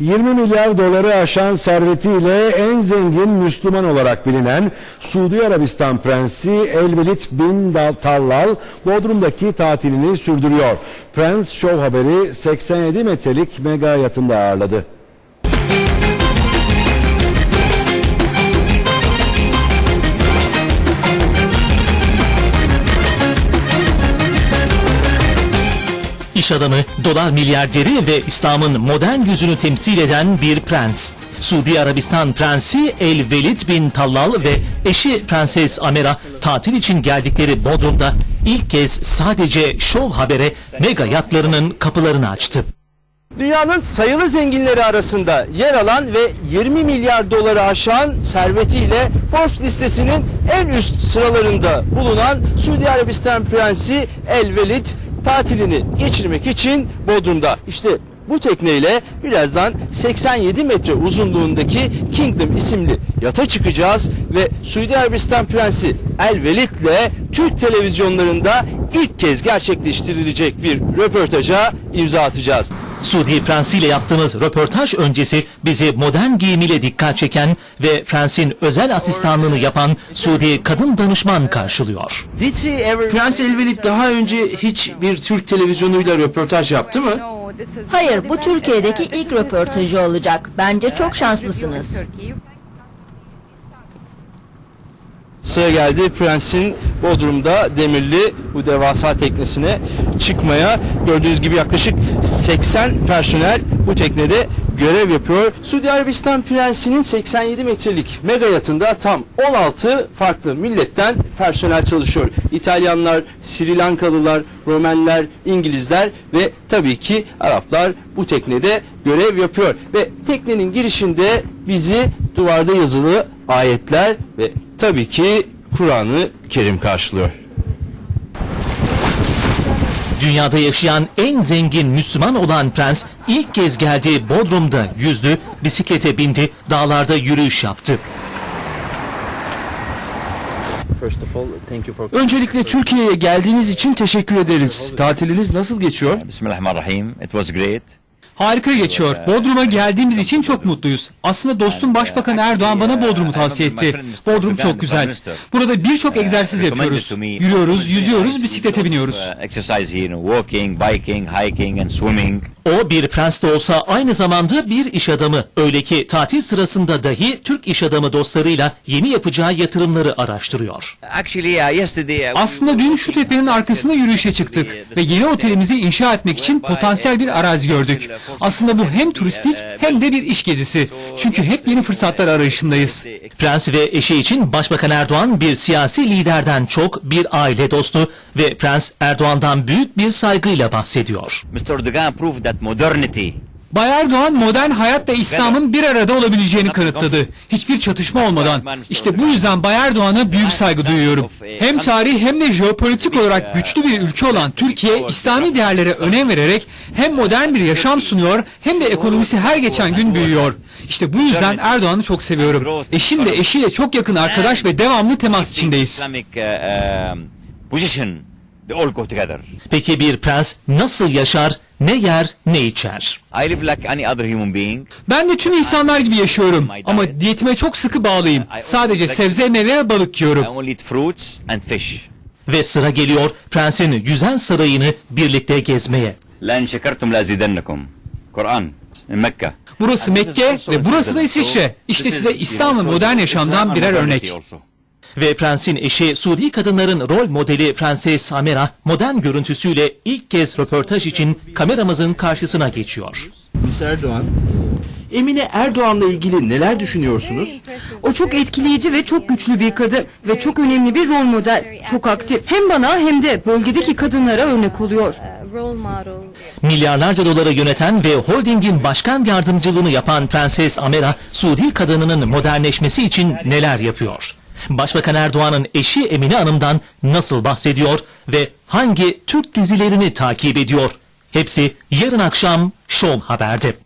20 milyar doları aşan servetiyle en zengin Müslüman olarak bilinen Suudi Arabistan Prensi Elvelid bin Tallal Bodrum'daki tatilini sürdürüyor. Prens Show Haberi 87 metrelik mega yatında ağırladı. İş adamı, dolar milyarderi ve İslam'ın modern yüzünü temsil eden bir prens. Suudi Arabistan Prensi El Velid bin Tallal ve eşi Prenses Amera tatil için geldikleri Bodrum'da ilk kez sadece Show Haber'e mega yatlarının kapılarını açtı. Dünyanın sayılı zenginleri arasında yer alan ve 20 milyar doları aşan servetiyle Forbes listesinin en üst sıralarında bulunan Suudi Arabistan Prensi El Velid tatilini geçirmek için Bodrum'da. İşte bu tekneyle birazdan 87 metre uzunluğundaki Kingdom isimli yata çıkacağız ve Suudi Arabistan Prensi El Velid'le Türk televizyonlarında ilk kez gerçekleştirilecek bir röportaja imza atacağız. Suudi Prensi ile yaptığımız röportaj öncesi bizi modern giyimiyle dikkat çeken ve prensin özel asistanlığını yapan Suudi kadın danışman karşılıyor. Prens Elvelid daha önce hiç bir Türk televizyonuyla röportaj yaptı mı? Hayır, bu Türkiye'deki ilk röportajı olacak. Bence çok şanslısınız. Sıra geldi Prens'in Bodrum'da demirli bu devasa teknesine çıkmaya. Gördüğünüz gibi yaklaşık 80 personel bu teknede görev yapıyor. Suudi Arabistan Prensi'nin 87 metrelik mega yatında tam 16 farklı milletten personel çalışıyor. İtalyanlar, Sri Lankalılar, Romenler, İngilizler ve tabii ki Araplar bu teknede görev yapıyor. Ve teknenin girişinde bizi duvarda yazılı ayetler ve tabii ki Kur'an-ı Kerim karşılıyor. Dünyada yaşayan en zengin Müslüman olan prens ilk kez geldiği Bodrum'da yüzdü, bisiklete bindi, dağlarda yürüyüş yaptı. Öncelikle Türkiye'ye geldiğiniz için teşekkür ederiz. Tatiliniz nasıl geçiyor? Bismillahirrahmanirrahim. It was great. Harika geçiyor. Bodrum'a geldiğimiz için çok mutluyuz. Aslında dostum Başbakan Erdoğan bana Bodrum'u tavsiye etti. Bodrum çok güzel. Burada birçok egzersiz yapıyoruz. Yürüyoruz, yüzüyoruz, bisiklete biniyoruz. Uh. O bir prens de olsa aynı zamanda bir iş adamı. Öyle ki tatil sırasında dahi Türk iş adamı dostlarıyla yeni yapacağı yatırımları araştırıyor. Uh, uh, Aslında dün şu tepenin arkasında yürüyüşe çıktık ve yeni otelimizi inşa etmek için potansiyel bir arazi gördük. Aslında bu hem turistik hem de bir iş gezisi. Çünkü hep yeni fırsatlar arayışındayız. Prens ve eşi için Başbakan Erdoğan bir siyasi liderden çok bir aile dostu ve Prens Erdoğan'dan büyük bir saygıyla bahsediyor. Mr. Erdogan proved that modernity Bay Erdoğan modern hayat ve İslam'ın bir arada olabileceğini kanıtladı. Hiçbir çatışma olmadan. İşte bu yüzden Bay Erdoğan'a büyük saygı duyuyorum. Hem tarih hem de jeopolitik olarak güçlü bir ülke olan Türkiye, İslami değerlere önem vererek hem modern bir yaşam sunuyor hem de ekonomisi her geçen gün büyüyor. İşte bu yüzden Erdoğan'ı çok seviyorum. Eşim de eşiyle çok yakın arkadaş ve devamlı temas içindeyiz. Peki bir prens nasıl yaşar, ne yer, ne içer? I live like any other human being. Ben de tüm insanlar gibi yaşıyorum ama diyetime çok sıkı bağlıyım. Sadece sebze, meyve ve balık I yiyorum. only eat fruits and fish. Ve sıra geliyor prensin yüzen sarayını birlikte gezmeye. لَنْ شَكَرْتُمْ لَازِدَنَّكُم. Kur'an. In Mecca. Burası Mekke ve burası da İsviçre. İşte size İslam ve modern yaşamdan birer örnek. Ve prensin eşi Suudi kadınların rol modeli Prenses Amera modern görüntüsüyle ilk kez röportaj için kameramızın karşısına geçiyor. Erdoğan. Emine Erdoğan'la ilgili neler düşünüyorsunuz? O çok etkileyici ve çok güçlü bir kadın ve çok önemli bir rol model. Çok aktif. Hem bana hem de bölgedeki kadınlara örnek oluyor. Milyarlarca doları yöneten ve holdingin başkan yardımcılığını yapan Prenses Amera, Suudi kadınının modernleşmesi için neler yapıyor? Başbakan Erdoğan'ın eşi Emine Hanım'dan nasıl bahsediyor ve hangi Türk dizilerini takip ediyor? Hepsi yarın akşam Show Haber'de.